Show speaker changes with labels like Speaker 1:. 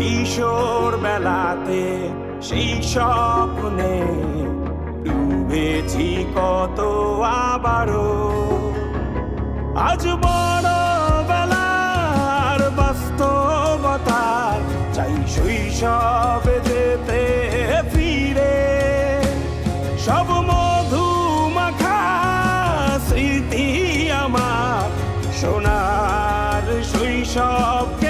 Speaker 1: কিশোর বেলাতে সেই স্বপ্নে ডুবেছি কত আবারও। আজ বড় বাস্তবতার চাই শৈশবে যেতে ফিরে। সব মধু মাখা স্মৃতি আমার সোনার শৈশবকে